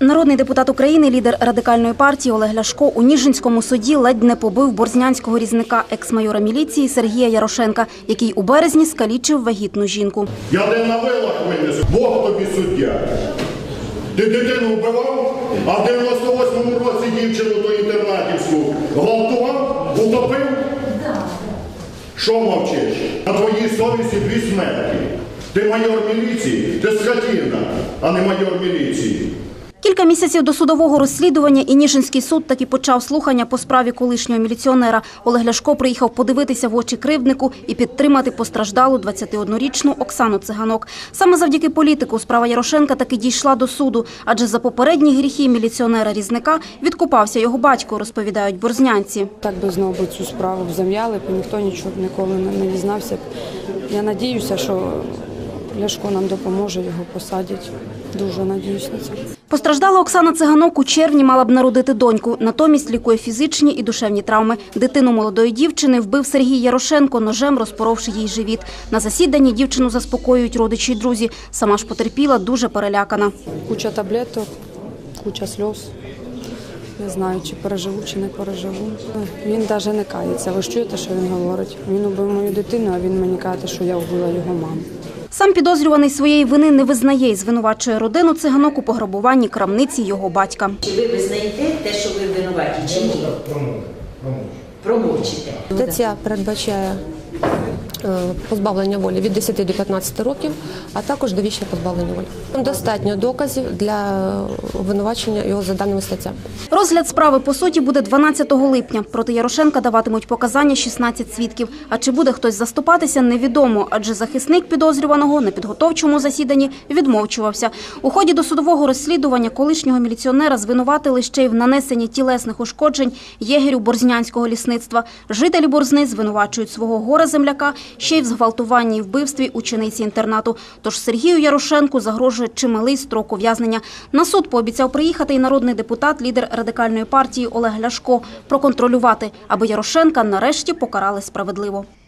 Народний депутат України, лідер радикальної партії Олег Ляшко у Ніжинському суді ледь не побив борзнянського різника екс-майора міліції Сергія Ярошенка, який у березні скалічив вагітну жінку. Я не на вилах винесу, Бог тобі суддя. Ти дитину вбивав, а в 98-му році дівчину до інтернатівську гвалтував, утопив? Що мовчиш? На твоїй совісті дві смерті. Ти майор міліції, ти скотина, а не майор міліції. Кілька місяців до судового розслідування і Ніжинський суд таки почав слухання по справі колишнього міліціонера. Олег Ляшко приїхав подивитися в очі кривднику і підтримати постраждалу 21-річну Оксану Циганок. Саме завдяки політику справа Ярошенка таки дійшла до суду, адже за попередні гріхи міліціонера-різника відкупався його батько, розповідають борзнянці. Так би знову цю справу б зам'яли, ніхто нічого ніколи не дізнався. Я надіюся, що Ляшко нам допоможе, його посадять. Дуже надіюсь на це. Постраждала Оксана Циганок у червні мала б народити доньку. Натомість лікує фізичні і душевні травми. Дитину молодої дівчини вбив Сергій Ярошенко, ножем розпоровши їй живіт. На засіданні дівчину заспокоюють родичі й друзі. Сама ж потерпіла дуже перелякана. Куча таблеток, куча сльоз. Не знаю, чи переживу, чи не переживу. Він навіть не кається. Ви ж чуєте, що він говорить? Він убив мою дитину, а він мені каже, що я вбила його маму. Сам підозрюваний своєї вини не визнає і звинувачує родину циганок у пограбуванні крамниці його батька. Чи ви визнаєте те, що ви винуваті, чи ні? Промовчите. Стаття передбачає позбавлення волі від 10 до 15 років, а також довічне позбавлення волі. Достатньо доказів для обвинувачення його за даними статтями. Розгляд справи по суті буде 12 липня. Проти Ярошенка даватимуть показання 16 свідків. А чи буде хтось заступатися, невідомо, адже захисник підозрюваного на підготовчому засіданні відмовчувався. У ході досудового розслідування колишнього міліціонера звинуватили ще й в нанесенні тілесних ушкоджень єгерю борзнянського лісництва. Жителі борзни звинувачують свого гора земляка ще й в зґвалтуванні і вбивстві учениці інтернату. Тож Сергію Ярошенку загрожує чималий строк ув'язнення. На суд пообіцяв приїхати і народний депутат, лідер радикальної партії Олег Ляшко, проконтролювати, аби Ярошенка нарешті покарали справедливо.